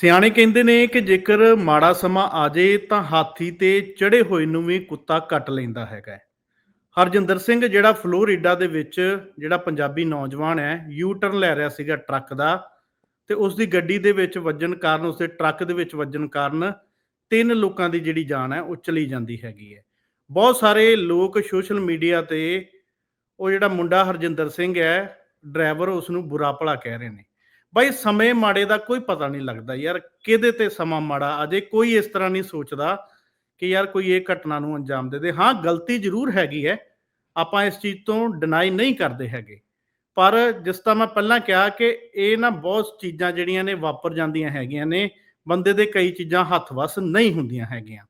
ਸਿਆਣੇ ਕਹਿੰਦੇ ਨੇ ਕਿ ਜੇਕਰ ਮਾੜਾ ਸਮਾਂ ਆ ਜੇ ਤਾਂ ਹਾਥੀ ਤੇ ਚੜੇ ਹੋਏ ਨੂੰ ਵੀ ਕੁੱਤਾ ਕੱਟ ਲੈਂਦਾ ਹੈਗਾ ਹਰਜਿੰਦਰ ਸਿੰਘ, ਜਿਹੜਾ ਫਲੋਰੀਡਾ ਦੇ ਵਿੱਚ ਜਿਹੜਾ ਪੰਜਾਬੀ ਨੌਜਵਾਨ ਹੈ ਯੂ ਟਰਨ ਲੈ ਰਿਹਾ ਸੀਗਾ ਟਰੱਕ ਦਾ ਤੇ ਉਸ ਦੀ ਗੱਡੀ ਦੇ ਵਿੱਚ ਵੱਜਣ ਕਾਰਨ ਉਸ ਦੇ ਟਰੱਕ ਦੇ ਵਿੱਚ ਵੱਜਣ ਕਾਰਨ ਤਿੰਨ ਲੋਕਾਂ ਦੀ ਜਿਹੜੀ ਜਾਨ ਹੈ, ਉਹ ਚਲੀ ਜਾਂਦੀ ਹੈਗੀ ਹੈ। ਬਹੁਤ ਸਾਰੇ ਲੋਕ ਸੋਸ਼ਲ ਮੀਡੀਆ ਤੇ ਉਹ ਜਿਹੜਾ ਮੁੰਡਾ ਹਰਜਿੰਦਰ ਸਿੰਘ ਹੈ, ਡਰਾਈਵਰ ਉਸ ਨੂੰ ਬੁਰਾ ਭਲਾ ਕਹਿ ਰਹੇ ਨੇ। ਬਾਈ, ਸਮੇਂ ਮਾੜੇ ਦਾ ਕੋਈ ਪਤਾ ਨਹੀਂ ਲੱਗਦਾ ਯਾਰ, ਕਿਹਦੇ ਤੇ ਸਮਾਂ ਮਾੜਾ, ਅਜੇ ਕੋਈ ਇਸ ਤਰ੍ਹਾਂ ਨਹੀਂ ਸੋਚਦਾ ਕਿ ਯਾਰ ਕੋਈ ਇਹ ਘਟਨਾ ਨੂੰ ਅੰਜਾਮ ਦੇ ਦੇ। ਹਾਂ, ਗਲਤੀ ਜ਼ਰੂਰ ਹੈਗੀ ਹੈ, ਆਪਾਂ ਇਸ ਚੀਜ਼ ਤੋਂ ਡਿਨਾਈ ਨਹੀਂ ਕਰਦੇ ਹੈਗੇ। ਪਰ ਜਿਸ ਤਰ੍ਹਾਂ ਮੈਂ ਪਹਿਲਾਂ ਕਿਹਾ ਕਿ ਇਹ ਨਾ ਬਹੁਤ ਚੀਜ਼ਾਂ ਜਿਹੜੀਆਂ ਨੇ ਵਾਪਰ ਜਾਂਦੀਆਂ ਹੈਗੀਆਂ ਨੇ, ਬੰਦੇ ਦੇ ਕਈ ਚੀਜ਼ਾਂ ਹੱਥ ਵੱਸ ਨਹੀਂ ਹੁੰਦੀਆਂ ਹੈਗੀਆਂ।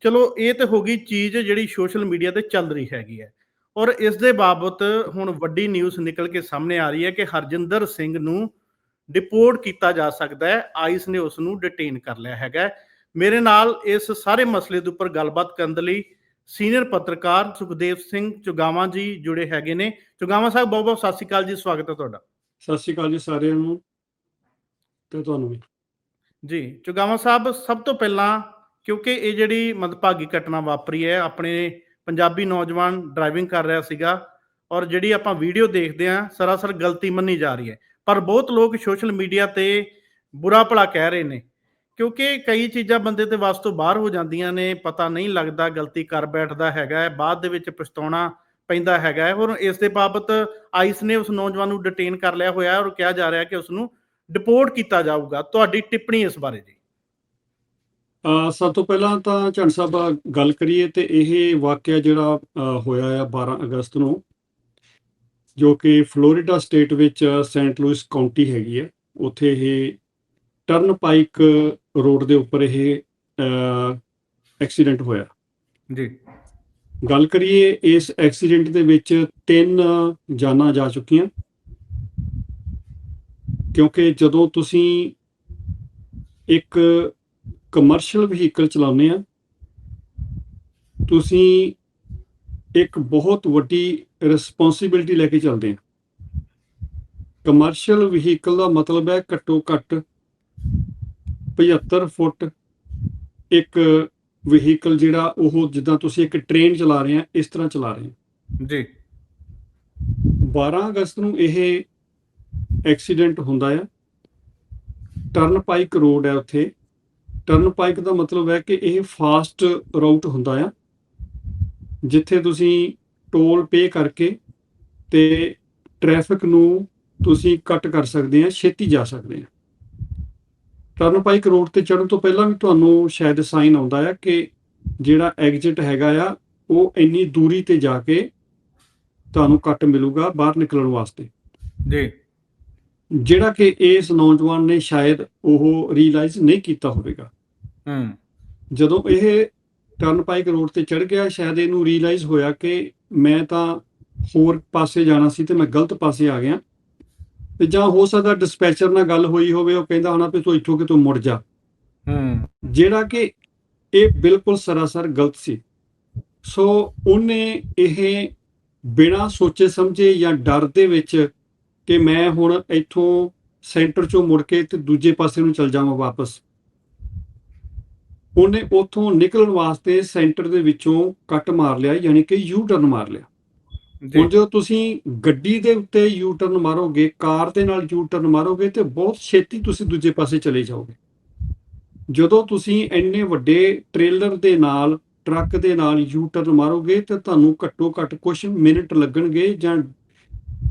ਚਲੋ, ਇਹ ਤੇ ਹੋ ਗਈ ਚੀਜ਼ ਜਿਹੜੀ ਸੋਸ਼ਲ ਮੀਡੀਆ ਤੇ ਚੱਲ ਰਹੀ ਹੈਗੀ ਹੈ। ਔਰ ਇਸ ਦੇ ਬਾਬਤ ਹੁਣ ਵੱਡੀ ਨਿਊਜ਼ ਨਿਕਲ ਕੇ ਸਾਹਮਣੇ ਆ ਰਹੀ ਹੈ ਕਿ ਹਰਜਿੰਦਰ ਸਿੰਘ ਨੂੰ ਡਿਪੋਰਟ ਕੀਤਾ ਜਾ ਸਕਦਾ ਹੈ। ਆਈਸ ਨੇ ਉਸ ਨੂੰ ਡਿਟੇਨ ਕਰ ਲਿਆ ਹੈਗਾ। ਮੇਰੇ ਨਾਲ ਇਸ ਸਾਰੇ ਮਸਲੇ ਦੇ ਉੱਪਰ ਗੱਲਬਾਤ ਕਰਨ ਦੇ ਲਈ ਸੀਨੀਅਰ ਪੱਤਰਕਾਰ ਸੁਖਦੇਵ ਸਿੰਘ ਚੁਗਾਵਾਂ ਜੀ ਜੁੜੇ ਹੈਗੇ ਨੇ। ਚੁਗਾਵਾਂ ਸਾਹਿਬ ਬਹੁਤ ਬਹੁਤ ਸਤਿ ਸ਼੍ਰੀ ਅਕਾਲ ਜੀ ਸਵਾਗਤ ਹੈ ਤੁਹਾਡਾ। ਸਤਿ ਸ਼੍ਰੀ ਅਕਾਲ ਜੀ ਸਾਰਿਆਂ ਨੂੰ ਤੇ ਤੁਹਾਨੂੰ ਵੀ। ਜੀ ਚੁਗਾਵਾਂ ਸਾਹਿਬ ਸਭ ਤੋਂ ਪਹਿਲਾਂ ਕਿਉਂਕਿ ਇਹ ਜਿਹੜੀ ਮੰਦਭਾਗੀ ਘਟਨਾ ਵਾਪਰੀ ਹੈ ਆਪਣੇ ਪੰਜਾਬੀ ਨੌਜਵਾਨ ਡਰਾਈਵਿੰਗ ਕਰ ਰਿਹਾ ਸੀਗਾ ਔਰ ਜਿਹੜੀ ਆਪਾਂ ਵੀਡੀਓ ਦੇਖਦੇ ਹਾਂ ਸਰਾਸਰ ਗਲਤੀ ਮੰਨੀ ਜਾ ਰਹੀ ਹੈ। ਪਰ ਬਹੁਤ ਲੋਕ ਸੋਸ਼ਲ ਮੀਡੀਆ ਤੇ ਬੁਰਾ ਭਲਾ ਕਹਿ ਰਹੇ ਨੇ, ਕਿਉਂਕਿ ਕਈ ਚੀਜ਼ਾਂ ਬੰਦੇ ਤੇ ਵੱਸ ਤੋਂ ਬਾਹਰ ਹੋ ਜਾਂਦੀਆਂ ਨੇ, ਪਤਾ ਨਹੀਂ ਲੱਗਦਾ ਗਲਤੀ ਕਰ ਬੈਠਦਾ ਹੈਗਾ ਹੈ, ਬਾਅਦ ਦੇ ਵਿੱਚ ਪਛਤਾਉਣਾ ਪੈਂਦਾ ਹੈਗਾ ਹੈ ਔਰ ਇਸ ਦੇ ਬਾਬਤ ਆਈਸ ਨੇ ਉਸ ਨੌਜਵਾਨ ਨੂੰ ਡਿਟੇਨ ਕਰ ਲਿਆ ਹੋਇਆ ਔਰ ਕਿਹਾ ਜਾ ਰਿਹਾ ਕਿ ਉਸ ਨੂੰ ਡਿਪੋਰਟ ਕੀਤਾ ਜਾਊਗਾ। ਤੁਹਾਡੀ ਟਿੱਪਣੀ ਇਸ ਬਾਰੇ ਜੀ। ਸਭ ਤੋਂ ਪਹਿਲਾਂ ਤਾਂ ਝੰਡ ਸਾਹਿਬ, ਗੱਲ ਕਰੀਏ ਤੇ ਇਹ ਵਾਕਿਆ ਜਿਹੜਾ ਹੋਇਆ ਆ 12 ਅਗਸਤ ਨੂੰ ਜੋ ਕਿ ਫਲੋਰੀਡਾ ਸਟੇਟ ਵਿੱਚ ਸੈਂਟ ਲੂਇਸ ਕਾਉਂਟੀ ਹੈਗੀ ਹੈ। ਉੱਥੇ ਇਹ ਟਰਨ ਪਾਈਕ ਰੋਡ ਦੇ ਉੱਪਰ ਇਹ ਐਕਸੀਡੈਂਟ ਹੋਇਆ। ਜੀ। ਗੱਲ ਕਰੀਏ ਇਸ ਐਕਸੀਡੈਂਟ ਦੇ ਵਿੱਚ ਤਿੰਨ ਜਾਨਾਂ ਜਾ ਚੁੱਕੀਆਂ। ਕਿਉਂਕਿ ਜਦੋਂ ਤੁਸੀਂ ਇੱਕ ਕਮਰਸ਼ੀਅਲ ਵਹੀਕਲ ਚਲਾਉਂਦੇ ਆ ਤੁਸੀਂ ਇੱਕ ਬਹੁਤ ਵੱਡੀ ਰਿਸਪੌਂਸਿਬਿਲਟੀ ਲੈ ਕੇ ਚੱਲਦੇ ਆ। ਕਮਰਸ਼ੀਅਲ ਵਹੀਕਲ ਦਾ ਮਤਲਬ ਹੈ ਘੱਟੋ ਘੱਟ 75 ਫੁੱਟ ਇੱਕ ਵਹੀਕਲ ਜਿਹੜਾ ਉਹ ਜਿੱਦਾਂ ਤੁਸੀਂ ਇੱਕ ਟ੍ਰੇਨ ਚਲਾ ਰਹੇ ਆ ਇਸ ਤਰ੍ਹਾਂ ਚਲਾ ਰਹੇ ਆ। ਜੀ। 12 ਅਗਸਤ ਨੂੰ ਇਹ ਐਕਸੀਡੈਂਟ ਹੁੰਦਾ ਆ। ਟਰਨ ਪਾਈਕ ਰੋਡ ਹੈ ਉੱਥੇ। ਟਰਨ ਪਾਈਕ ਦਾ ਮਤਲਬ ਹੈ ਕਿ ਇਹ ਫਾਸਟ ਰਾਊਟ ਹੁੰਦਾ ਆ। ਜਿੱਥੇ ਤੁਸੀਂ ਟੋਲ ਪੇ ਕਰਕੇ ਤੇ ਟ੍ਰੈਫਿਕ ਨੂੰ ਤੁਸੀਂ ਕੱਟ ਕਰ ਸਕਦੇ ਆ ਛੇਤੀ ਜਾ ਸਕਦੇ ਆ। ਟਰਨ ਪਾਈਕ ਰੋਡ ਤੇ ਚੜ੍ਹਨ ਤੋਂ ਪਹਿਲਾਂ ਵੀ ਤੁਹਾਨੂੰ ਸ਼ਾਇਦ ਸਾਈਨ ਆਉਂਦਾ ਆ ਕਿ ਜਿਹੜਾ ਐਗਜ਼ਿਟ ਹੈਗਾ ਆ ਉਹ ਇੰਨੀ ਦੂਰੀ ਤੇ ਜਾ ਕੇ ਤੁਹਾਨੂੰ ਕੱਟ ਮਿਲੂਗਾ ਬਾਹਰ ਨਿਕਲਣ ਵਾਸਤੇ। ਜੀ। ਜਿਹੜਾ ਕਿ ਇਸ ਨੌਜਵਾਨ ਨੇ ਸ਼ਾਇਦ ਉਹ ਰੀਅਲਾਈਜ਼ ਨਹੀਂ ਕੀਤਾ ਹੋਵੇਗਾ। ਹੂੰ। ਜਦੋਂ ਇਹ ਟਰਨ ਪਾਈਕ ਰੋਡ ਤੇ ਚੜ ਗਿਆ ਸ਼ਾਇਦ ਇਹਨੂੰ ਰੀਅਲਾਈਜ਼ ਹੋਇਆ ਕਿ ਮੈਂ ਤਾਂ ਹੋਰ ਪਾਸੇ ਜਾਣਾ ਸੀ ਤੇ ਮੈਂ ਗਲਤ ਪਾਸੇ ਆ ਗਿਆ। ਤੇ ਜਾਂ ਹੋ ਸਕਦਾ ਡਿਸਪੈਚਰ ਨਾਲ ਗੱਲ ਹੋਈ ਹੋਵੇ ਉਹ ਕਹਿੰਦਾ ਹੋਣਾ ਵੀ ਤੂੰ ਇੱਥੋਂ ਕਿ ਤੂੰ ਮੁੜ ਜਾ। ਹੂੰ। ਜਿਹੜਾ ਕਿ ਇਹ ਬਿਲਕੁਲ ਸਰਾਸਰ ਗਲਤ ਸੀ। ਸੋ ਉਹਨੇ ਇਹ ਬਿਨਾਂ ਸੋਚੇ ਸਮਝੇ ਜਾਂ ਡਰ ਦੇ ਵਿੱਚ ਕਿ ਮੈਂ ਹੁਣ ਇੱਥੋਂ ਸੈਂਟਰ ਚੋਂ ਮੁੜ ਕੇ ਤੇ ਦੂਜੇ ਪਾਸੇ ਨੂੰ ਚਲ ਜਾਵਾਂ ਵਾਪਸ। ਉਹਨੇ ਉੱਥੋਂ ਨਿਕਲਣ ਵਾਸਤੇ ਸੈਂਟਰ ਦੇ ਵਿੱਚੋਂ ਕੱਟ ਮਾਰ ਲਿਆ ਯਾਨੀ ਕਿ ਯੂ ਟਰਨ ਮਾਰ ਲਿਆ। ਹੁਣ ਜਦੋਂ ਤੁਸੀਂ ਗੱਡੀ ਦੇ ਉੱਤੇ ਯੂ ਟਰਨ ਮਾਰੋਗੇ ਕਾਰ ਦੇ ਨਾਲ ਯੂ ਟਰਨ ਮਾਰੋਗੇ ਤੇ ਬਹੁਤ ਛੇਤੀ ਤੁਸੀਂ ਦੂਜੇ ਪਾਸੇ ਚਲੇ ਜਾਓਗੇ। ਜਦੋਂ ਤੁਸੀਂ ਇੰਨੇ ਵੱਡੇ ਟ੍ਰੇਲਰ ਦੇ ਨਾਲ ਟਰੱਕ ਦੇ ਨਾਲ ਯੂ ਟਰਨ ਮਾਰੋਗੇ ਤੇ ਤੁਹਾਨੂੰ ਘੱਟੋ ਘੱਟ ਕੁਝ ਮਿੰਟ ਲੱਗਣਗੇ ਜਾਂ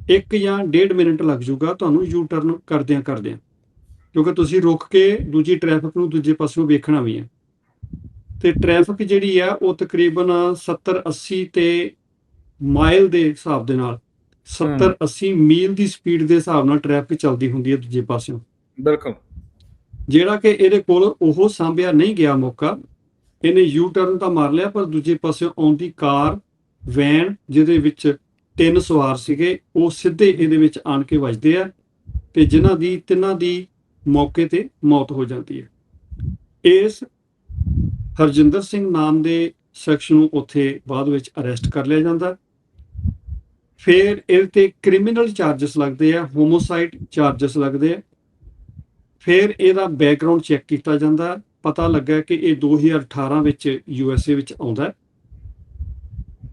ਇੱਕ ਜਾਂ ਡੇਢ ਮਿੰਟ ਲੱਗ ਜਾਊਗਾ ਤੁਹਾਨੂੰ ਯੂ ਟਰਨ ਕਰਦਿਆਂ ਕਰਦਿਆਂ ਕਿਉਂਕਿ ਤੁਸੀਂ ਰੁਕ ਕੇ ਦੂਜੀ ਟ੍ਰੈਫਿਕ ਨੂੰ ਦੂਜੇ ਪਾਸਿਓਂ ਵੇਖਣਾ ਵੀ ਹੈ। ਤੇ ਟ੍ਰੈਫਿਕ ਜਿਹੜੀ ਆ ਉਹ ਤਕਰੀਬਨ 70 80 ਤੇ ਮਾਈਲ ਦੇ ਹਿਸਾਬ ਦੇ ਨਾਲ 70 80 ਮੀਲ ਦੀ ਸਪੀਡ ਦੇ ਹਿਸਾਬ ਨਾਲ ਟ੍ਰੈਫਿਕ ਚੱਲਦੀ ਹੁੰਦੀ ਹੈ ਦੂਜੇ ਪਾਸਿਓਂ। ਬਿਲਕੁਲ। ਜਿਹੜਾ ਕਿ ਇਹਦੇ ਕੋਲ ਉਹ ਸਾਂਭਿਆ ਨਹੀਂ ਗਿਆ ਮੌਕਾ। ਇਹਨੇ ਯੂ ਟਰਨ ਤਾਂ ਮਾਰ ਲਿਆ ਪਰ ਦੂਜੇ ਪਾਸੇ ਆਉਂਦੀ ਕਾਰ ਵੈਨ ਜਿਹਦੇ ਵਿੱਚ ਤਿੰਨ ਸਵਾਰ ਸੀਗੇ ਉਹ ਸਿੱਧੇ ਇਹਦੇ ਵਿੱਚ ਆਣ ਕੇ ਵੱਜਦੇ ਆ ਤੇ ਜਿਨ੍ਹਾਂ ਦੀ ਤਿੰਨਾਂ ਦੀ ਮੌਕੇ ਤੇ ਮੌਤ ਹੋ ਜਾਂਦੀ ਹੈ। ਇਸ ਹਰਜਿੰਦਰ ਸਿੰਘ ਨਾਮ ਦੇ ਸ਼ਖਸ ਨੂੰ ਉੱਥੇ ਬਾਅਦ ਵਿੱਚ ਅਰੈਸਟ ਕਰ ਲਿਆ ਜਾਂਦਾ। ਫਿਰ ਇਹ ਤੇ ਕ੍ਰਿਮੀਨਲ ਚਾਰजेस ਲੱਗਦੇ ਆ, ਹੋਮੋਸਾਈਡ ਚਾਰजेस ਲੱਗਦੇ ਆ। ਫਿਰ ਇਹਦਾ ਬੈਕਗ੍ਰਾਉਂਡ ਚੈੱਕ ਕੀਤਾ ਜਾਂਦਾ। ਪਤਾ ਲੱਗਾ ਕਿ ਇਹ 2018 ਵਿੱਚ ਯੂ ਐੱਸ ਏ ਵਿੱਚ ਆਉਂਦਾ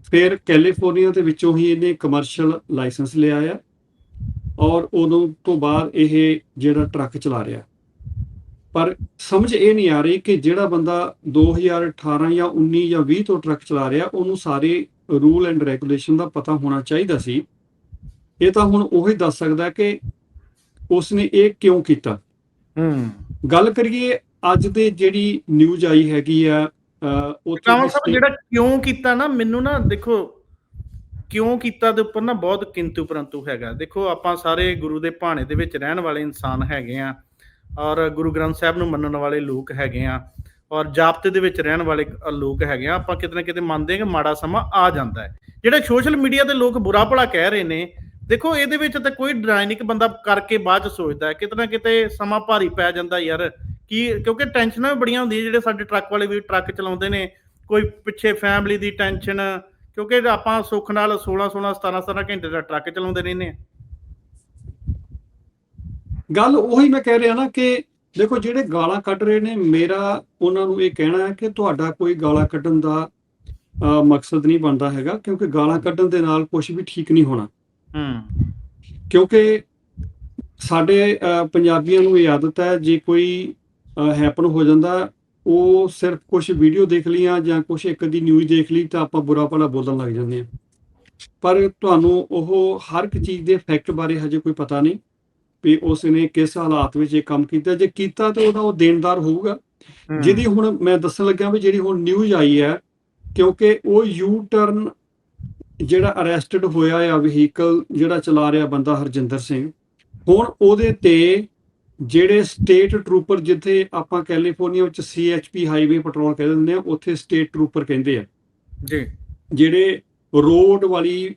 ਫਿਰ ਕੈਲੀਫੋਰਨੀਆ ਦੇ ਵਿੱਚੋਂ ਹੀ ਇਹਨੇ ਕਮਰਸ਼ੀਅਲ ਲਾਇਸੈਂਸ ਲਿਆ ਆ। ਔਰ ਉਦੋਂ ਤੋਂ ਬਾਅਦ ਇਹ ਜਿਹੜਾ ਟਰੱਕ ਚਲਾ ਰਿਹਾ। ਪਰ ਸਮਝ ਇਹ ਨਹੀਂ ਆ ਰਹੀ ਕਿ ਜਿਹੜਾ ਬੰਦਾ 2018 ਜਾਂ 19 ਜਾਂ 20 ਤੋਂ ਟਰੱਕ ਚਲਾ ਰਿਹਾ ਉਹਨੂੰ ਸਾਰੇ ਰੂਲ ਐਂਡ ਰੈਗੂਲੇਸ਼ਨ ਦਾ ਪਤਾ ਹੋਣਾ ਚਾਹੀਦਾ ਸੀ। ਇਹ ਤਾਂ ਹੁਣ ਉਹੀ ਦੱਸ ਸਕਦਾ ਕਿ ਉਸਨੇ ਇਹ ਕਿਉਂ ਕੀਤਾ? ਹੂੰ। ਗੱਲ ਕਰੀਏ ਅੱਜ ਦੇ ਜਿਹੜੀ ਨਿਊਜ਼ ਆਈ ਹੈਗੀ ਆ ਕਾਮਲ ਦੀ ਸਾਹਿਬ ਜਿਹੜਾ ਕਿਉਂ ਕੀਤਾ ਨਾ ਮੈਨੂੰ ਨਾ ਦੇਖੋ ਕਿਉਂ ਕੀਤਾ ਦੇ ਉੱਪਰ ਨਾ ਬਹੁਤ ਕਿੰਤੂ ਪਰੰਤੂ ਹੈਗਾ। ਦੇਖੋ ਆਪਾਂ ਸਾਰੇ ਗੁਰੂ ਦੇ ਭਾਣੇ ਦੇ ਵਿੱਚ ਰਹਿਣ ਵਾਲੇ ਇਨਸਾਨ ਹੈਗੇ ਆ। ਔਰ ਗੁਰੂ ਗ੍ਰੰਥ ਸਾਹਿਬ ਨੂੰ ਮੰਨਣ ਵਾਲੇ ਲੋਕ ਹੈਗੇ ਆ। ਔਰ ਜਾਪਤੇ ਦੇ ਵਿੱਚ ਰਹਿਣ ਵਾਲੇ ਲੋਕ ਹੈਗੇ ਆ। ਆਪਾਂ ਕਿਤੇ ਨਾ ਕਿਤੇ ਮੰਨਦੇ ਹਾਂ ਕਿ ਮਾੜਾ ਸਮਾਂ ਆ ਜਾਂਦਾ ਹੈ। ਜਿਹੜੇ ਸੋਸ਼ਲ ਮੀਡੀਆ ਤੇ ਲੋਕ ਬੁਰਾ ਭਲਾ ਕਹਿ ਰਹੇ ਨੇ, ਦੇਖੋ ਇਹਦੇ ਵਿੱਚ ਤਾਂ ਕੋਈ ਡਰਾਇਨਿਕ ਬੰਦਾ ਕਰਕੇ ਬਾਅਦ ਚ ਸੋਚਦਾ ਹੈ। ਕਿਤੇ ਨਾ ਕਿਤੇ ਸਮਾਂ ਭਾਰੀ ਪੈ ਜਾਂਦਾ ਯਾਰ। ਕੀ, ਕਿਉਂਕਿ ਟੈਨਸ਼ਨਾਂ ਵੀ ਬੜੀਆਂ ਹੁੰਦੀਆਂ ਜਿਹੜੇ ਸਾਡੇ ਟਰੱਕ ਵਾਲੇ ਵੀ ਟਰੱਕ ਚਲਾਉਂਦੇ ਨੇ। ਕੋਈ ਪਿੱਛੇ ਫੈਮਿਲੀ ਦੀ ਟੈਨਸ਼ਨ, ਕਿਉਂਕਿ ਆਪਾਂ ਸੁੱਖ ਨਾਲ 16 16 17 17 ਘੰਟੇ ਦਾ ਟਰੱਕ ਚਲਾਉਂਦੇ ਰਹਿੰਦੇ ਆ ਗੱਲ ਉਹੀ ਮੈਂ ਕਹਿ ਰਿਹਾ ਨਾ ਕਿ ਦੇਖੋ ਜਿਹੜੇ ਗਾਲਾਂ ਕੱਢ ਰਹੇ ਨੇ ਮੇਰਾ ਉਹਨਾਂ ਨੂੰ ਇਹ ਕਹਿਣਾ ਹੈ ਕਿ ਤੁਹਾਡਾ ਕੋਈ ਗਾਲਾਂ ਕੱਢਣ ਦਾ ਮਕਸਦ ਨਹੀਂ ਬਣਦਾ ਹੈਗਾ ਕਿਉਂਕਿ ਗਾਲਾਂ ਕੱਢਣ ਦੇ ਨਾਲ ਕੁਝ ਵੀ ਠੀਕ ਨਹੀਂ ਹੋਣਾ। ਹੂੰ। ਕਿਉਂਕਿ ਸਾਡੇ ਪੰਜਾਬੀਆਂ ਨੂੰ ਇਹ ਆਦਤ ਹੈ ਜੇ ਕੋਈ ਹੈਪਨ ਹੋ ਜਾਂਦਾ ਉਹ ਸਿਰਫ ਕੁਝ ਵੀਡੀਓ ਦੇਖ ਲਈਆਂ ਜਾਂ ਕੁਝ ਇੱਕ ਦੀ ਨਿਊਜ਼ ਦੇਖ ਲਈ ਤਾਂ ਆਪਾਂ ਬੁਰਾ ਭਲਾ ਬੋਲਣ ਲੱਗ ਜਾਂਦੇ ਹਾਂ। ਪਰ ਤੁਹਾਨੂੰ ਉਹ ਹਰ ਇੱਕ ਚੀਜ਼ ਦੇ ਫੈਕਟ ਬਾਰੇ ਹਜੇ ਕੋਈ ਪਤਾ ਨਹੀਂ। ਵੀ ਉਸ ਨੇ ਕਿਸ ਹਾਲਾਤ ਵਿੱਚ ਇਹ ਕੰਮ ਕੀਤਾ ਜੇ ਕੀਤਾ ਤਾਂ ਉਹਦਾ ਉਹ ਦੇਣਦਾਰ ਹੋਊਗਾ। ਜਿਹਦੀ ਹੁਣ ਮੈਂ ਦੱਸਣ ਲੱਗਾ ਵੀ ਜਿਹੜੀ ਹੁਣ ਨਿਊਜ਼ ਆਈ ਹੈ ਕਿਉਂਕਿ ਉਹ ਯੂ ਟਰਨ ਜਿਹੜਾ ਅਰੈਸਟਡ ਹੋਇਆ ਆ ਵਹੀਕਲ ਜਿਹੜਾ ਚਲਾ ਰਿਹਾ ਬੰਦਾ ਹਰਜਿੰਦਰ ਸਿੰਘ ਹੁਣ ਉਹਦੇ ਤੇ ਜਿਹੜੇ ਸਟੇਟ ਟਰੂਪਰ ਜਿੱਥੇ ਆਪਾਂ ਕੈਲੀਫੋਰਨੀਆ ਵਿੱਚ ਸੀਐਚਪੀ ਹਾਈਵੇ ਪੈਟਰੋਲ ਕਹਿ ਦਿੰਦੇ ਆ ਉੱਥੇ ਸਟੇਟ ਟਰੂਪਰ ਕਹਿੰਦੇ ਆ। ਜੀ। ਜਿਹੜੇ ਰੋਡ ਵਾਲੀ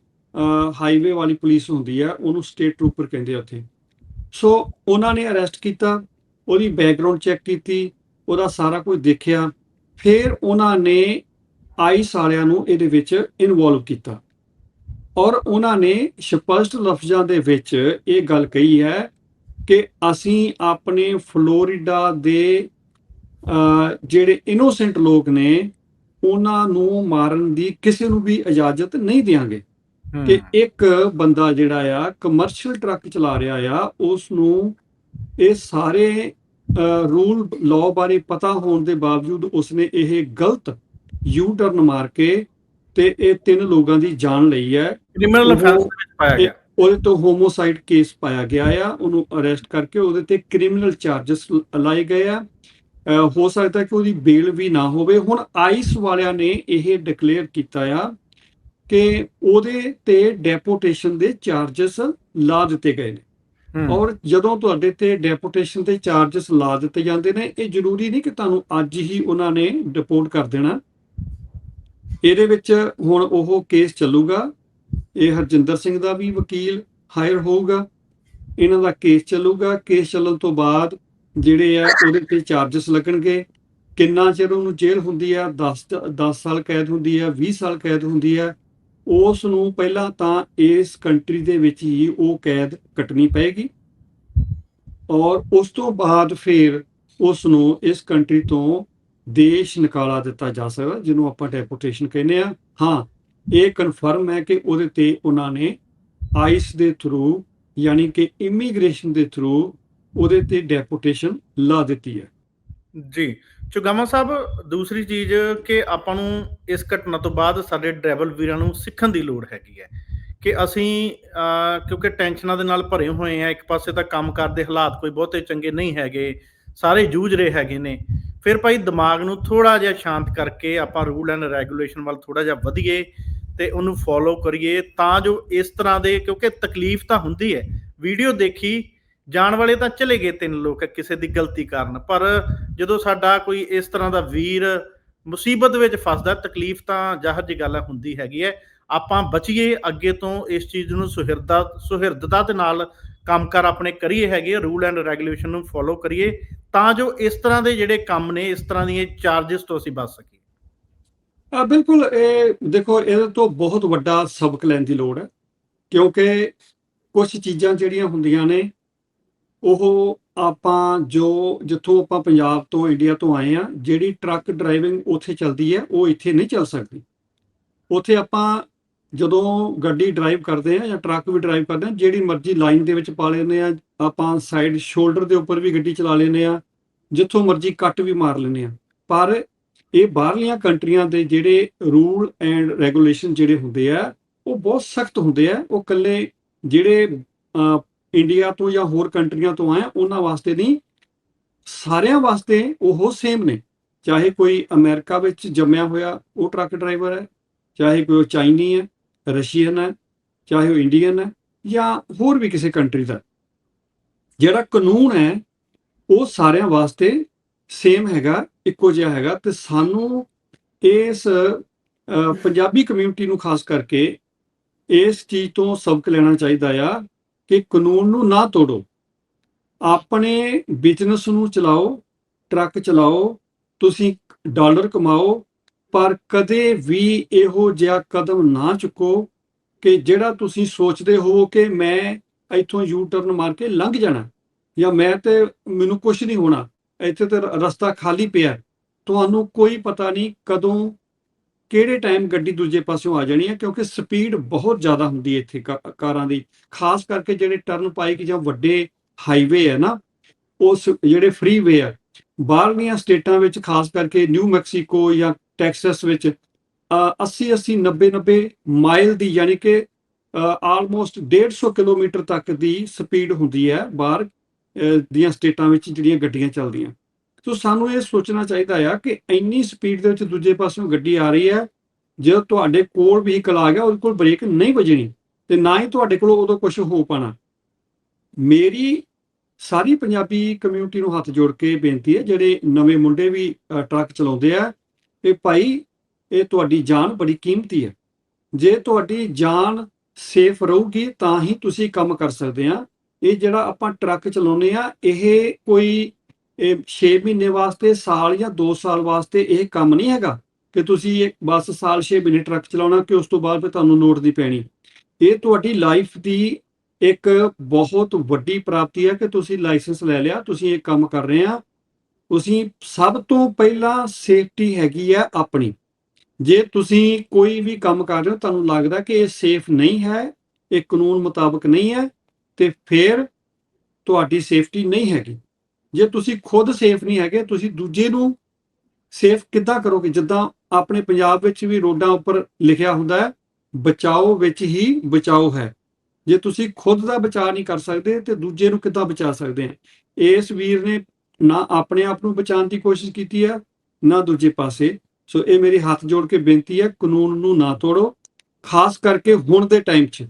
ਹਾਈਵੇ ਵਾਲੀ ਪੁਲਿਸ ਹੁੰਦੀ ਆ ਉਹਨੂੰ ਸਟੇਟ ਟਰੂਪਰ ਕਹਿੰਦੇ ਆ ਉੱਥੇ। ਸੋ ਉਹਨਾਂ ਨੇ ਅਰੈਸਟ ਕੀਤਾ, ਉਹਦੀ ਬੈਕਗ੍ਰਾਉਂਡ ਚੈੱਕ ਕੀਤੀ, ਉਹਦਾ ਸਾਰਾ ਕੁਝ ਦੇਖਿਆ, ਫਿਰ ਉਹਨਾਂ ਨੇ ਆਈਸ ਵਾਲਿਆਂ ਨੂੰ ਇਹਦੇ ਵਿੱਚ ਇਨਵੋਲਵ ਕੀਤਾ। ਔਰ ਉਹਨਾਂ ਨੇ ਸਪਸ਼ਟ ਲਫ਼ਜ਼ਾਂ ਦੇ ਵਿੱਚ ਇਹ ਗੱਲ ਕਹੀ ਹੈ ਕਿ ਅਸੀਂ ਆਪਣੇ ਫਲੋਰੀਡਾ ਦੇ ਜਿਹੜੇ ਇਨੋਸੈਂਟ ਲੋਕ ਨੇ, ਉਹਨਾਂ ਨੂੰ ਮਾਰਨ ਦੀ ਕਿਸੇ ਨੂੰ ਵੀ ਇਜਾਜ਼ਤ ਨਹੀਂ ਦੇਵਾਂਗੇ ਕਿ ਇੱਕ ਬੰਦਾ ਜਿਹੜਾ ਆ ਕਮਰਸ਼ੀਅਲ ਟਰੱਕ ਚਲਾ ਰਿਹਾ ਆ ਉਸ ਨੂੰ ਇਹ ਸਾਰੇ ਰੂਲ ਲਾਅ ਬਾਰੇ ਪਤਾ ਹੋਣ ਦੇ ਬਾਵਜੂਦ ਉਸਨੇ ਇਹ ਗਲਤ ਯੂ ਟਰਨ ਮਾਰ ਕੇ ਤੇ ਇਹ ਤਿੰਨ ਲੋਕਾਂ ਦੀ ਜਾਨ ਲਈ ਹੈ। ਕ੍ਰਿਮੀਨਲ ਅਫੈਂਸ ਦੇ ਵਿੱਚ ਪਾਇਆ ਗਿਆ। ਉਹਦੇ ਤੋਂ ਹੋਮੋਸਾਈਡ ਕੇਸ ਪਾਇਆ ਗਿਆ ਆ। ਉਹਨੂੰ ਅਰੈਸਟ ਕਰਕੇ ਉਹਦੇ ਤੇ ਕ੍ਰਿਮੀਨਲ ਚਾਰजेस ਲਾਏ ਗਏ ਆ। ਹੋ ਸਕਦਾ ਕਿ ਉਹਦੀ ਬੇਲ ਵੀ ਨਾ ਹੋਵੇ। ਹੁਣ ਆਈਸ ਵਾਲਿਆਂ ਨੇ ਇਹ ਡਿਕਲੇਅਰ ਕੀਤਾ ਆ ਕਿ ਉਹਦੇ ਤੇ ਡੈਪੋਟੇਸ਼ਨ ਦੇ ਚਾਰजेस ਲਾ ਦਿੱਤੇ ਗਏ ਨੇ। ਔਰ ਜਦੋਂ ਤੁਹਾਡੇ ਤੇ ਡੈਪੋਟੇਸ਼ਨ ਦੇ ਚਾਰजेस ਲਾ ਦਿੱਤੇ ਜਾਂਦੇ ਨੇ ਇਹ ਜ਼ਰੂਰੀ ਨਹੀਂ ਕਿ ਤੁਹਾਨੂੰ ਅੱਜ ਹੀ ਉਹਨਾਂ ਨੇ ਡਿਪੋਰਟ ਕਰ ਦੇਣਾ। ਇਹਦੇ ਵਿੱਚ ਹੁਣ ਉਹ ਕੇਸ ਚੱਲੂਗਾ। ਇਹ ਹਰਜਿੰਦਰ ਸਿੰਘ ਦਾ ਵੀ ਵਕੀਲ ਹਾਇਰ ਹੋਊਗਾ। ਇਹਨਾਂ ਦਾ ਕੇਸ ਚੱਲੂਗਾ। ਕੇਸ ਚੱਲਣ ਤੋਂ ਬਾਅਦ ਜਿਹੜੇ ਆ ਉਹਦੇ ਤੇ ਚਾਰजेस ਲੱਗਣਗੇ। ਕਿੰਨਾ ਚਿਰ ਉਹਨੂੰ ਜੇਲ੍ਹ ਹੁੰਦੀ ਆ? 10 10 ਸਾਲ ਕੈਦ ਹੁੰਦੀ ਆ? 20 ਸਾਲ ਕੈਦ ਹੁੰਦੀ ਆ? ਉਸ ਨੂੰ ਪਹਿਲਾਂ ਤਾਂ ਇਸ ਕੰਟਰੀ ਦੇ ਵਿੱਚ ਹੀ ਉਹ ਕੈਦ ਕੱਟਣੀ ਪਏਗੀ ਔਰ ਉਸ ਤੋਂ ਬਾਅਦ ਫਿਰ ਉਸ ਨੂੰ ਇਸ ਕੰਟਰੀ ਤੋਂ ਦੇਸ਼ ਨਿਕਾਲਾ ਦਿੱਤਾ ਜਾ ਸਕਦਾ, ਜਿਹਨੂੰ ਆਪਾਂ ਡੈਪੋਟੇਸ਼ਨ ਕਹਿੰਦੇ ਆ ਹਾਂ, ਇਹ ਕਨਫਰਮ ਹੈ ਕਿ ਉਹਦੇ ਤੇ ਉਹਨਾਂ ਨੇ ਆਈਸ ਦੇ ਥਰੂ ਯਾਨੀ ਕਿ ਇਮੀਗ੍ਰੇਸ਼ਨ ਦੇ ਥਰੂ ਉਹਦੇ ਤੇ ਡੈਪੋਟੇਸ਼ਨ ਲਾ ਦਿੱਤੀ ਹੈ। ਜੀ ਚੁਗਾਮਾ ਸਾਹਿਬ, ਦੂਸਰੀ ਚੀਜ਼ ਕਿ ਆਪਾਂ ਨੂੰ ਇਸ ਘਟਨਾ ਤੋਂ ਬਾਅਦ ਸਾਡੇ ਡਰਾਈਵਰ ਵੀਰਾਂ ਨੂੰ ਸਿੱਖਣ ਦੀ ਲੋੜ ਹੈਗੀ ਹੈ ਕਿ ਅਸੀਂ ਕਿਉਂਕਿ ਟੈਨਸ਼ਨਾਂ ਦੇ ਨਾਲ ਭਰੇ ਹੋਏ ਆ ਇੱਕ ਪਾਸੇ ਤਾਂ ਕੰਮ ਕਰਦੇ ਹਾਲਾਤ ਕੋਈ ਬਹੁਤੇ ਚੰਗੇ ਨਹੀਂ ਹੈਗੇ, ਸਾਰੇ ਜੂਝ ਰਹੇ ਹੈਗੇ ਨੇ। ਫਿਰ ਭਾਈ ਦਿਮਾਗ ਨੂੰ ਥੋੜਾ ਜਿਹਾ ਸ਼ਾਂਤ ਕਰਕੇ ਆਪਾਂ ਰੂਲ ਐਂਡ ਰੈਗੂਲੇਸ਼ਨ ਵੱਲ ਥੋੜਾ ਜਿਹਾ ਵਧੀਏ ਤੇ ਉਹਨੂੰ ਫੋਲੋ ਕਰੀਏ ਤਾਂ ਜੋ ਇਸ ਤਰ੍ਹਾਂ ਦੇ, ਕਿਉਂਕਿ ਤਕਲੀਫ ਤਾਂ ਹੁੰਦੀ ਹੈ। ਵੀਡੀਓ ਦੇਖੀ ਜਾਣ ਵਾਲੇ ਤਾਂ ਚਲੇ ਗਏ ਤਿੰਨ ਲੋਕ ਕਿਸੇ ਦੀ ਗਲਤੀ ਕਾਰਨ, ਪਰ ਜਦੋਂ ਸਾਡਾ ਕੋਈ ਇਸ ਤਰ੍ਹਾਂ ਦਾ ਵੀਰ ਮੁਸੀਬਤ ਵਿੱਚ ਫਸਦਾ, ਤਕਲੀਫ ਤਾਂ ਜ਼ਾਹਰ ਜੀ ਗੱਲ ਹੁੰਦੀ ਹੈਗੀ ਹੈ। ਆਪਾਂ ਬਚੀਏ ਅੱਗੇ ਤੋਂ ਇਸ ਚੀਜ਼ ਨੂੰ ਸੁਹਿਰਦਾ, ਸੁਹਿਰਦਤਾ ਦੇ ਨਾਲ ਕੰਮਕਾਰ ਆਪਣੇ ਕਰੀਏ ਹੈਗੇ ਰੂਲ ਐਂਡ ਰੈਗੂਲੇਸ਼ਨ ਨੂੰ ਫੋਲੋ ਕਰੀਏ, ਤਾਂ ਜੋ ਇਸ ਤਰ੍ਹਾਂ ਦੇ ਜਿਹੜੇ ਕੰਮ ਨੇ, ਇਸ ਤਰ੍ਹਾਂ ਦੀਆਂ ਚਾਰजेस ਤੋਂ ਅਸੀਂ ਬਚ ਸਕੀਏ। ਆ ਬਿਲਕੁਲ, ਇਹ ਦੇਖੋ ਇਹਦੇ ਤੋਂ ਬਹੁਤ ਵੱਡਾ ਸਬਕ ਲੈਣ ਦੀ ਲੋੜ ਹੈ, ਕਿਉਂਕਿ ਕੁਝ ਚੀਜ਼ਾਂ ਜਿਹੜੀਆਂ ਹੁੰਦੀਆਂ ਨੇ ਉਹ ਆਪਾਂ ਜੋ, ਜਿੱਥੋਂ ਆਪਾਂ ਪੰਜਾਬ ਤੋਂ ਇੰਡੀਆ ਤੋਂ ਆਏ ਆ ਜਿਹੜੀ ਟਰੱਕ ਡਰਾਈਵਿੰਗ ਉੱਥੇ ਚੱਲਦੀ ਹੈ, ਉਹ ਇੱਥੇ ਨਹੀਂ ਚੱਲ ਸਕਦੀ। ਉੱਥੇ ਆਪਾਂ ਜਦੋਂ ਗੱਡੀ ਡਰਾਈਵ ਕਰਦੇ ਆ ਜਾਂ ਟਰੱਕ ਵੀ ਡਰਾਈਵ ਕਰਦੇ ਆ ਜਿਹੜੀ ਮਰਜ਼ੀ ਲਾਈਨ ਦੇ ਵਿੱਚ ਪਾ ਲੈਂਦੇ ਆ ਆਪਾਂ ਸਾਈਡ ਸ਼ੋਲਡਰ ਦੇ ਉੱਪਰ ਵੀ ਗੱਡੀ ਚਲਾ ਲੈਂਦੇ ਆ ਜਿੱਥੋਂ ਮਰਜ਼ੀ ਕੱਟ ਵੀ ਮਾਰ ਲੈਂਦੇ ਆ ਪਰ ਇਹ ਬਾਹਰਲੀਆਂ ਕੰਟਰੀਆਂ ਦੇ ਜਿਹੜੇ ਰੂਲ ਐਂਡ ਰੈਗੂਲੇਸ਼ਨ ਜਿਹੜੇ ਹੁੰਦੇ ਆ, ਉਹ ਬਹੁਤ ਸਖਤ ਹੁੰਦੇ ਆ। ਉਹ ਕੱਲੇ ਜਿਹੜੇ ਇੰਡੀਆ ਤੋਂ ਜਾਂ ਹੋਰ ਕੰਟਰੀਆਂ ਤੋਂ ਆਏ, ਉਹਨਾਂ ਵਾਸਤੇ ਨਹੀਂ, ਸਾਰਿਆਂ ਵਾਸਤੇ ਉਹ ਸੇਮ ਨੇ। ਚਾਹੇ ਕੋਈ ਅਮਰੀਕਾ ਵਿੱਚ ਜੰਮਿਆ ਹੋਇਆ, ਉਹ ਟਰੱਕ ਡਰਾਈਵਰ ਹੈ, ਚਾਹੇ ਕੋਈ ਉਹ ਚਾਈਨੀ ਹੈ, ਰਸ਼ੀਅਨ ਹੈ, ਚਾਹੇ ਉਹ ਇੰਡੀਅਨ ਹੈ, ਜਾਂ ਹੋਰ ਵੀ ਕਿਸੇ ਕੰਟਰੀ ਦਾ। ਜਿਹੜਾ ਕਾਨੂੰਨ ਹੈ, ਉਹ ਸਾਰਿਆਂ ਵਾਸਤੇ ਸੇਮ ਹੈਗਾ, ਇੱਕੋ ਜਿਹਾ ਹੈਗਾ ਤੇ ਸਾਨੂੰ ਇਸ ਪੰਜਾਬੀ ਕਮਿਊਨਿਟੀ ਨੂੰ ਖਾਸ ਕਰਕੇ ਇਸ ਚੀਜ਼ ਤੋਂ ਸਬਕ ਲੈਣਾ ਚਾਹੀਦਾ ਆ ਕਿ ਕਾਨੂੰਨ ਨੂੰ ਨਾ ਤੋੜੋ। ਆਪਣੇ ਬਿਜ਼ਨਸ ਨੂੰ ਚਲਾਓ, ਟਰੱਕ ਚਲਾਓ, ਤੁਸੀਂ ਡਾਲਰ ਕਮਾਓ, ਪਰ ਕਦੇ ਵੀ ਇਹੋ ਜਿਹਾ ਕਦਮ ਨਾ ਚੁੱਕੋ ਕਿ ਜਿਹੜਾ ਤੁਸੀਂ ਸੋਚਦੇ ਹੋ ਕਿ ਮੈਂ ਇੱਥੋਂ ਯੂ ਟਰਨ ਮਾਰ ਕੇ ਲੰਘ ਜਾਣਾ ਜਾਂ ਮੈਂ ਤੇ ਮੈਨੂੰ ਕੁਝ ਨਹੀਂ ਹੋਣਾ, ਇੱਥੇ ਤੇ ਰਸਤਾ ਖਾਲੀ ਪਿਆ। ਤੁਹਾਨੂੰ ਕੋਈ ਪਤਾ ਨਹੀਂ ਕਦੋਂ ਕਿਹੜੇ ਟਾਈਮ ਗੱਡੀ ਦੂਜੇ ਪਾਸਿਓਂ ਆ ਜਾਣੀ ਹੈ? ਕਿਉਂਕਿ ਸਪੀਡ ਬਹੁਤ ਜ਼ਿਆਦਾ ਹੁੰਦੀ ਹੈ ਇੱਥੇ ਕਾ- ਕਾਰਾਂ ਦੀ। ਖਾਸ ਕਰਕੇ ਜਿਹੜੇ ਟਰਨ ਪਾਈਕ ਜਾਂ ਵੱਡੇ ਹਾਈਵੇ ਹੈ ਨਾ, ਉਸ ਜਿਹੜੇ ਫ੍ਰੀਵੇ ਆ ਬਾਹਰਲੀਆਂ ਸਟੇਟਾਂ ਵਿੱਚ ਖਾਸ ਕਰਕੇ ਨਿਊ ਮੈਕਸੀਕੋ ਜਾਂ ਟੈਕਸਸ ਵਿੱਚ 80 80 90 90 ਮਾਈਲ ਦੀ ਯਾਨੀ ਕਿ ਆਲਮੋਸਟ 150 ਕਿਲੋਮੀਟਰ ਤੱਕ ਦੀ ਸਪੀਡ ਹੁੰਦੀ ਹੈ ਬਾਹਰ ਦੀਆਂ ਸਟੇਟਾਂ ਵਿੱਚ ਜਿਹੜੀਆਂ ਗੱਡੀਆਂ ਚੱਲਦੀਆਂ। ਸੋ ਸਾਨੂੰ ਇਹ ਸੋਚਣਾ ਚਾਹੀਦਾ ਆ ਕਿ ਇੰਨੀ ਸਪੀਡ ਦੇ ਵਿੱਚ ਦੂਜੇ ਪਾਸਿਓਂ ਗੱਡੀ ਆ ਰਹੀ ਹੈ ਜੇ ਤੁਹਾਡੇ ਕੋਲ ਵਹੀਕਲ ਆ ਗਿਆ, ਉਹਦੇ ਕੋਲ ਬ੍ਰੇਕ ਨਹੀਂ ਵੱਜਣੀ ਤੇ ਨਾ ਹੀ ਤੁਹਾਡੇ ਕੋਲ ਉਦੋਂ ਕੁਝ ਹੋ ਪਾਣਾ। ਮੇਰੀ ਸਾਰੀ ਪੰਜਾਬੀ ਕਮਿਊਨਿਟੀ ਨੂੰ ਹੱਥ ਜੋੜ ਕੇ ਬੇਨਤੀ ਹੈ, ਜਿਹੜੇ ਨਵੇਂ ਮੁੰਡੇ ਵੀ ਟਰੱਕ ਚਲਾਉਂਦੇ ਆ ਤੇ ਭਾਈ ਇਹ ਤੁਹਾਡੀ ਜਾਨ ਬੜੀ ਕੀਮਤੀ ਹੈ। ਜੇ ਤੁਹਾਡੀ ਜਾਨ ਸੇਫ ਰਹੂਗੀ, ਤਾਂ ਹੀ ਤੁਸੀਂ ਕੰਮ ਕਰ ਸਕਦੇ ਆ। ਇਹ ਜਿਹੜਾ ਆਪਾਂ ਟਰੱਕ ਚਲਾਉਂਦੇ ਆ, ਇਹ ਕੋਈ ਇਹ 6 ਮਹੀਨੇ ਵਾਸਤੇ, ਸਾਲ ਜਾਂ 2 ਸਾਲ ਵਾਸਤੇ ਇਹ ਕੰਮ ਨਹੀਂ ਹੈਗਾ ਕਿ ਤੁਸੀਂ ਇਹ ਬਸ ਸਾਲ 6 ਮਹੀਨੇ ਟਰੱਕ ਚਲਾਉਣਾ ਕਿ ਉਸ ਤੋਂ ਬਾਅਦ ਫਿਰ ਤੁਹਾਨੂੰ ਨੋਟ ਦੀ ਪੈਣੀ। ਇਹ ਤੁਹਾਡੀ ਲਾਈਫ ਦੀ ਇੱਕ ਬਹੁਤ ਵੱਡੀ ਪ੍ਰਾਪਤੀ ਹੈ ਕਿ ਤੁਸੀਂ ਲਾਇਸੈਂਸ ਲੈ ਲਿਆ, ਤੁਸੀਂ ਇਹ ਕੰਮ ਕਰ ਰਹੇ ਆ। ਤੁਸੀਂ ਸਭ ਤੋਂ ਪਹਿਲਾਂ ਸੇਫਟੀ ਹੈਗੀ ਹੈ ਆਪਣੀ। ਜੇ ਤੁਸੀਂ ਕੋਈ ਵੀ ਕੰਮ ਕਰ ਰਹੇ ਹੋ, ਤੁਹਾਨੂੰ ਲੱਗਦਾ ਕਿ ਇਹ ਸੇਫ ਨਹੀਂ ਹੈ, ਇਹ ਕਾਨੂੰਨ ਮੁਤਾਬਕ ਨਹੀਂ ਹੈ, ਤੇ ਫਿਰ ਤੁਹਾਡੀ ਸੇਫਟੀ ਨਹੀਂ ਹੈਗੀ। ਜੇ ਤੁਸੀਂ ਖੁਦ ਸੇਫ ਨਹੀਂ ਹੈਗੇ, ਤੁਸੀਂ ਦੂਜੇ ਨੂੰ ਸੇਫ ਕਿੱਦਾਂ ਕਰੋਗੇ? ਜਿੱਦਾਂ ਆਪਣੇ ਪੰਜਾਬ ਵਿੱਚ ਵੀ ਰੋਡਾਂ ਉੱਪਰ ਲਿਖਿਆ ਹੁੰਦਾ ਹੈ, ਬਚਾਓ ਵਿੱਚ ਹੀ ਬਚਾਓ ਹੈ। ਜੇ ਤੁਸੀਂ ਖੁਦ ਦਾ ਬਚਾਅ ਨਹੀਂ ਕਰ ਸਕਦੇ, ਤੇ ਦੂਜੇ ਨੂੰ ਕਿੱਦਾਂ ਬਚਾ ਸਕਦੇ ਆ ਇਸ ਵੀਰ ਨੇ ਨਾ ਆਪਣੇ ਆਪ ਨੂੰ ਬਚਾਉਣ ਦੀ ਕੋਸ਼ਿਸ਼ ਕੀਤੀ ਹੈ, ਨਾ ਦੂਜੇ ਪਾਸੇ। ਸੋ ਇਹ ਮੇਰੀ ਹੱਥ ਜੋੜ ਕੇ ਬੇਨਤੀ ਹੈ, ਕਾਨੂੰਨ ਨੂੰ ਨਾ ਤੋੜੋ। ਖਾਸ ਕਰਕੇ ਹੁਣ ਦੇ ਟਾਈਮ 'ਚ।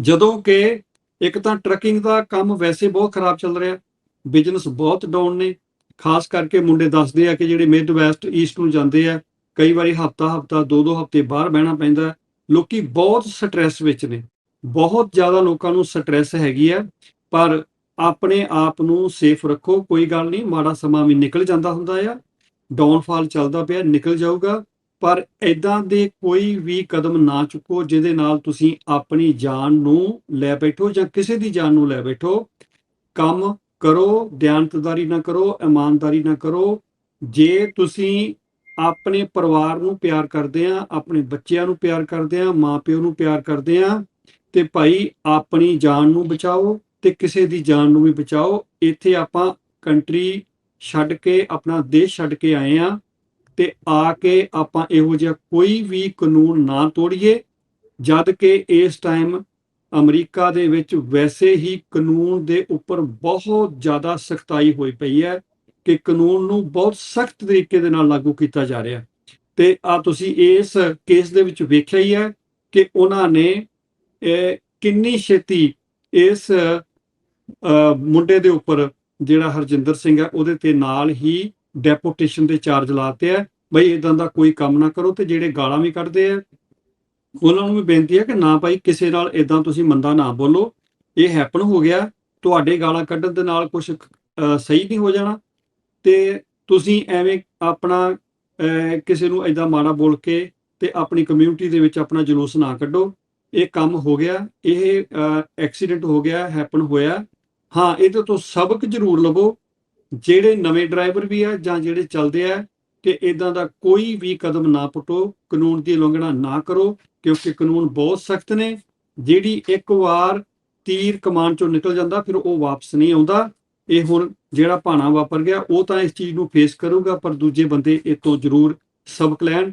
ਜਦੋਂ ਕਿ ਇੱਕ ਤਾਂ ਟਰੱਕਿੰਗ ਦਾ ਕੰਮ ਵੈਸੇ ਬਹੁਤ ਖਰਾਬ ਚੱਲ ਰਿਹਾ ਬਿਜ਼ਨਸ ਬਹੁਤ ਡਾਊਨ ਨੇ। ਖਾਸ ਕਰਕੇ ਮੁੰਡੇ ਦੱਸਦੇ ਆ ਕਿ ਜਿਹੜੇ ਮਿਡ ਵੈਸਟ ਈਸਟ ਨੂੰ ਜਾਂਦੇ ਆ, ਕਈ ਵਾਰੀ ਹਫਤਾ ਹਫਤਾ, ਦੋ ਦੋ ਹਫ਼ਤੇ ਬਾਹਰ ਬਹਿਣਾ ਪੈਂਦਾ ਹੈ। ਲੋਕੀ ਬਹੁਤ ਸਟ੍ਰੈਸ ਵਿੱਚ ਨੇ। ਬਹੁਤ ਜ਼ਿਆਦਾ ਲੋਕਾਂ ਨੂੰ ਸਟ੍ਰੈਸ ਹੈਗੀ ਆ, ਪਰ ਆਪਣੇ ਆਪ ਨੂੰ ਸੇਫ ਰੱਖੋ, ਕੋਈ ਗੱਲ ਨਹੀਂ, ਮਾੜਾ ਸਮਾਂ ਵੀ ਨਿਕਲ ਜਾਂਦਾ ਹੁੰਦਾ ਆ। ਡਾਊਨਫਾਲ ਚੱਲਦਾ ਪਿਆ, ਨਿਕਲ ਜਾਊਗਾ। ਪਰ ਐਦਾਂ ਦੇ ਕੋਈ ਵੀ ਕਦਮ ਨਾ ਚੁੱਕੋ, ਜਿਹਦੇ ਨਾਲ ਤੁਸੀਂ ਆਪਣੀ ਜਾਨ ਨੂੰ ਲੈ ਬੈਠੋ ਜਾਂ ਕਿਸੇ ਦੀ ਜਾਨ ਨੂੰ ਲੈ ਬੈਠੋ। ਕੰਮ ਕਰੋ ਦਿਆਨਤਦਾਰੀ ਨਾ ਕਰੋ, ਇਮਾਨਦਾਰੀ ਨਾ ਕਰੋ। ਜੇ ਤੁਸੀਂ ਆਪਣੇ ਪਰਿਵਾਰ ਨੂੰ ਪਿਆਰ ਕਰਦੇ ਆ, ਆਪਣੇ ਬੱਚਿਆਂ ਨੂੰ ਪਿਆਰ ਕਰਦੇ ਆ, ਮਾਪਿਓ ਨੂੰ ਪਿਆਰ ਕਰਦੇ ਆ, ਤੇ ਭਾਈ ਆਪਣੀ ਜਾਨ ਨੂੰ ਬਚਾਓ ਤੇ ਕਿਸੇ ਦੀ ਜਾਨ ਨੂੰ ਵੀ ਬਚਾਓ, ਇੱਥੇ ਆਪਾਂ ਕੰਟਰੀ ਛੱਡ ਕੇ, ਆਪਣਾ ਦੇਸ਼ ਛੱਡ ਕੇ ਆਏ ਆ ਤੇ ਆ ਕੇ ਆਪਾਂ ਇਹੋ ਜਿਹਾ ਕੋਈ ਵੀ ਕਾਨੂੰਨ ਨਾ ਤੋੜੀਏ, ਜਦ ਕਿ ਇਸ ਟਾਈਮ ਅਮਰੀਕਾ ਦੇ ਵਿੱਚ ਵੈਸੇ ਹੀ ਕਾਨੂੰਨ ਦੇ ਉੱਪਰ ਬਹੁਤ ਜ਼ਿਆਦਾ ਸਖਤਾਈ ਹੋਈ ਪਈ ਹੈ ਕਿ ਕਾਨੂੰਨ ਨੂੰ ਬਹੁਤ ਸਖਤ ਤਰੀਕੇ ਦੇ ਨਾਲ ਲਾਗੂ ਕੀਤਾ ਜਾ ਰਿਹਾ ਤੇ ਆ ਤੁਸੀਂ ਇਸ ਕੇਸ ਦੇ ਵਿੱਚ ਵੇਖਿਆ ਹੀ ਹੈ ਕਿ ਉਹਨਾਂ ਨੇ, ਇਹ ਕਿੰਨੀ ਛੇਤੀ ਇਸ ਮੁੰਡੇ ਦੇ ਉੱਪਰ ਜਿਹੜਾ ਹਰਜਿੰਦਰ ਸਿੰਘ ਹੈ, ਉਹਦੇ ਤੇ ਨਾਲ ਹੀ ਡੈਪੂਟੇਸ਼ਨ ਦੇ ਚਾਰਜ ਲਾਤੇ ਆ ਬਈ ਇਦਾਂ ਦਾ ਕੋਈ ਕੰਮ ਨਾ ਕਰੋ ਤੇ ਜਿਹੜੇ ਗਾਲਾਂ ਵੀ ਕੱਢਦੇ ਆ ਉਹਨਾਂ ਨੂੰ ਵੀ ਬੇਨਤੀ ਹੈ ਕਿ ਨਾ ਭਾਈ ਕਿਸੇ ਨਾਲ ਇਦਾਂ ਤੁਸੀਂ ਮੰਦਾ ਨਾ ਬੋਲੋ। ਇਹ ਹੈਪਨ ਹੋ ਗਿਆ, ਤੁਹਾਡੇ ਗਾਲਾਂ ਕੱਢਣ ਦੇ ਨਾਲ ਕੁਝ ਸਹੀ ਨਹੀਂ ਹੋ ਜਾਣਾ ਤੇ ਤੁਸੀਂ ਐਵੇਂ ਆਪਣਾ ਕਿਸੇ ਨੂੰ ਇਦਾਂ ਮਾੜਾ ਬੋਲ ਕੇ ਤੇ ਆਪਣੀ ਕਮਿਊਨਿਟੀ ਦੇ ਵਿੱਚ ਆਪਣਾ ਜਲੂਸ ਨਾ ਕੱਢੋ। ਇਹ ਕੰਮ ਹੋ ਗਿਆ, ਇਹ ਐਕਸੀਡੈਂਟ ਹੋ ਗਿਆ, ਹੈਪਨ ਹੋਇਆ। ਹਾਂ, ਇਹਦੇ ਤੋਂ ਸਬਕ ਜ਼ਰੂਰ ਲਵੋ ਜਿਹੜੇ ਨਵੇਂ ਡਰਾਈਵਰ ਵੀ ਆ ਜਾਂ ਜਿਹੜੇ ਚੱਲਦੇ ਆ ਕਿ ਇਦਾਂ ਦਾ ਕੋਈ ਵੀ ਕਦਮ ਨਾ ਪੁੱਟੋ, ਕਾਨੂੰਨ ਦੀ ਉਲੰਘਣਾ ਨਾ ਕਰੋ, ਕਿਉਂਕਿ ਕਾਨੂੰਨ ਬਹੁਤ ਸਖਤ ਨੇ। ਜਿਹੜੀ ਇੱਕ ਵਾਰ ਤੀਰ ਕਮਾਨ ਚੋਂ ਨਿਕਲ ਜਾਂਦਾ, ਫਿਰ ਉਹ ਵਾਪਸ ਨਹੀਂ ਆਉਂਦਾ। ਇਹ ਹੁਣ ਜਿਹੜਾ ਭਾਣਾ ਵਾਪਰ ਗਿਆ, ਉਹ ਤਾਂ ਇਸ ਚੀਜ਼ ਨੂੰ ਫੇਸ ਕਰੂਗਾ, ਪਰ ਦੂਜੇ ਬੰਦੇ ਇਹ ਤੋਂ ਜ਼ਰੂਰ ਸਬਕ ਲੈਣ।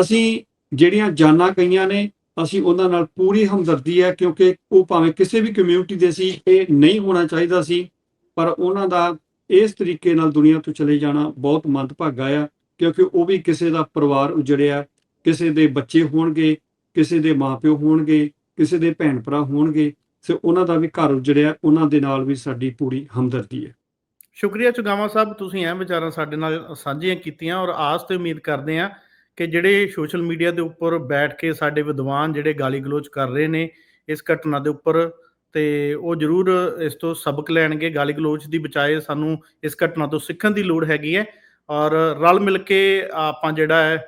ਅਸੀਂ ਜਿਹੜੀਆਂ ਜਾਨਾਂ ਗਈਆਂ ਨੇ, ਅਸੀਂ ਉਹਨਾਂ ਨਾਲ ਪੂਰੀ ਹਮਦਰਦੀ ਹੈ, ਕਿਉਂਕਿ ਉਹ ਭਾਵੇਂ ਕਿਸੇ ਵੀ ਕਮਿਊਨਿਟੀ ਦੇ ਸੀ, ਇਹ ਨਹੀਂ ਹੋਣਾ ਚਾਹੀਦਾ ਸੀ। ਪਰ ਉਹਨਾਂ ਦਾ ਇਸ ਤਰੀਕੇ ਨਾਲ ਦੁਨੀਆ ਤੋਂ ਚਲੇ ਜਾਣਾ ਬਹੁਤ ਮੰਦਭਾਗਾ ਆ। ਕਿਉਂਕਿ ਉਹ ਵੀ ਕਿਸੇ ਦਾ ਪਰਿਵਾਰ ਉਜੜਿਆ, ਕਿਸੇ ਦੇ ਬੱਚੇ ਹੋਣਗੇ, ਕਿਸੇ ਦੇ ਮਾਪਿਓ ਹੋਣਗੇ, ਕਿਸੇ ਦੇ ਭੈਣ ਭਰਾ ਹੋਣਗੇ, ਤੇ ਉਹਨਾਂ ਦਾ ਵੀ ਘਰ ਉਜੜਿਆ, ਉਹਨਾਂ ਦੇ ਨਾਲ ਵੀ ਸਾਡੀ ਪੂਰੀ ਹਮਦਰਦੀ ਹੈ। ਸ਼ੁਕਰੀਆ ਚੁਗਾਵਾ ਸਾਹਿਬ, ਤੁਸੀਂ ਇਹ ਵਿਚਾਰਾਂ ਸਾਡੇ ਨਾਲ ਸਾਂਝੀਆਂ ਕੀਤੀਆਂ ਔਰ ਆਸ ਤੇ ਉਮੀਦ ਕਰਦੇ ਹਾਂ ਕਿ ਜਿਹੜੇ ਸੋਸ਼ਲ ਮੀਡੀਆ ਦੇ ਉੱਪਰ ਬੈਠ ਕੇ ਸਾਡੇ ਵਿਦਵਾਨ ਜਿਹੜੇ ਗਾਲੀ ਗਲੋਚ ਕਰ ਰਹੇ ਨੇ ਇਸ ਘਟਨਾ ਦੇ ਉੱਪਰ, ਤੇ ਉਹ ਜ਼ਰੂਰ ਇਸ ਤੋਂ ਸਬਕ ਲੈਣਗੇ। ਗਾਲੀ ਗਲੋਚ ਦੀ ਬਚਾਏ ਸਾਨੂੰ ਇਸ ਘਟਨਾ ਤੋਂ ਸਿੱਖਣ ਦੀ ਲੋੜ ਹੈਗੀ ਹੈ। ਔਰ ਰਲ ਮਿਲ ਕੇ ਆਪਾਂ ਜਿਹੜਾ ਹੈ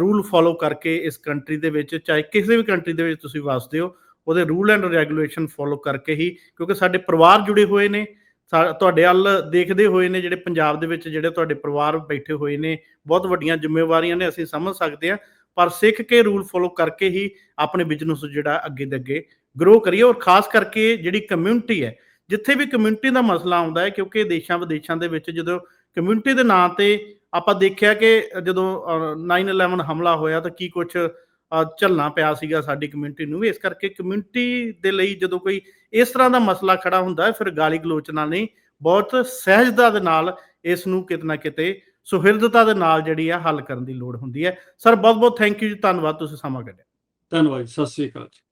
ਰੂਲ ਫੋਲੋ ਕਰਕੇ ਇਸ ਕੰਟਰੀ ਦੇ ਵਿੱਚ, ਚਾਹੇ ਕਿਸੇ ਵੀ ਕੰਟਰੀ ਦੇ ਵਿੱਚ ਤੁਸੀਂ ਵਸਦੇ ਹੋ, ਉਹਦੇ ਰੂਲ ਐਂਡ ਰੈਗੂਲੇਸ਼ਨ ਫੋਲੋ ਕਰਕੇ ਹੀ, ਕਿਉਂਕਿ ਸਾਡੇ ਪਰਿਵਾਰ ਜੁੜੇ ਹੋਏ ਨੇ, ਸਾ- ਤੁਹਾਡੇ ਵੱਲ ਦੇਖਦੇ ਹੋਏ ਨੇ ਜਿਹੜੇ ਪੰਜਾਬ ਦੇ ਵਿੱਚ ਜਿਹੜੇ ਤੁਹਾਡੇ ਪਰਿਵਾਰ ਬੈਠੇ ਹੋਏ ਨੇ, ਬਹੁਤ ਵੱਡੀਆਂ ਜ਼ਿੰਮੇਵਾਰੀਆਂ ਨੇ, ਅਸੀਂ ਸਮਝ ਸਕਦੇ ਹਾਂ, ਪਰ ਸਿੱਖ ਕੇ ਰੂਲ ਫੋਲੋ ਕਰਕੇ ਹੀ ਆਪਣੇ ਬਿਜ਼ਨਸ ਜਿਹੜਾ ਅੱਗੇ ਦੇ ਅੱਗੇ ਗਰੋ ਕਰੀਏ, ਔਰ ਖਾਸ ਕਰਕੇ ਜਿਹੜੀ ਕਮਿਊਨਿਟੀ ਹੈ, ਜਿੱਥੇ ਵੀ ਕਮਿਊਨਿਟੀ ਦਾ ਮਸਲਾ ਆਉਂਦਾ ਹੈ, ਕਿਉਂਕਿ ਦੇਸ਼ਾਂ ਵਿਦੇਸ਼ਾਂ ਦੇ ਵਿੱਚ ਜਦੋਂ ਕਮਿਊਨਿਟੀ ਦੇ ਨਾਂ ਤੇ ਆਪਾਂ ਦੇਖਿਆ ਕਿ ਜਦੋਂ ਅ, 9/11 ਹਮਲਾ ਹੋਇਆ ਤਾਂ ਕੀ ਕੁਝ ਝੱਲਣਾ ਪਿਆ ਸੀਗਾ ਸਾਡੀ ਕਮਿਊਨਿਟੀ ਨੂੰ ਵੀ। ਇਸ ਕਰਕੇ ਕਮਿਊਨਿਟੀ ਦੇ ਲਈ ਜਦੋਂ ਕੋਈ ਇਸ ਤਰ੍ਹਾਂ ਦਾ ਮਸਲਾ ਖੜਾ ਹੁੰਦਾ ਹੈ ਫਿਰ ਗਾਲੀ ਗਲੋਚ ਨਾਲ ਨਹੀਂ ਬਹੁਤ ਸਹਿਜਤਾ ਦੇ ਨਾਲ ਇਸ ਨੂੰ ਕਿਤੇ ਨਾ ਕਿਤੇ ਸੁਹਿਰਦਤਾ ਦੇ ਨਾਲ ਜਿਹੜੀ ਆ ਹੱਲ ਕਰਨ ਦੀ ਲੋੜ ਹੁੰਦੀ ਹੈ। ਸਰ ਬਹੁਤ ਬਹੁਤ ਥੈਂਕ ਯੂ ਜੀ। ਧੰਨਵਾਦ ਤੁਸੀਂ ਸਮਾਂ ਕੱਢਿਆ। ਧੰਨਵਾਦ ਜੀ, ਸਤਿ ਸ੍ਰੀ ਅਕਾਲ ਜੀ।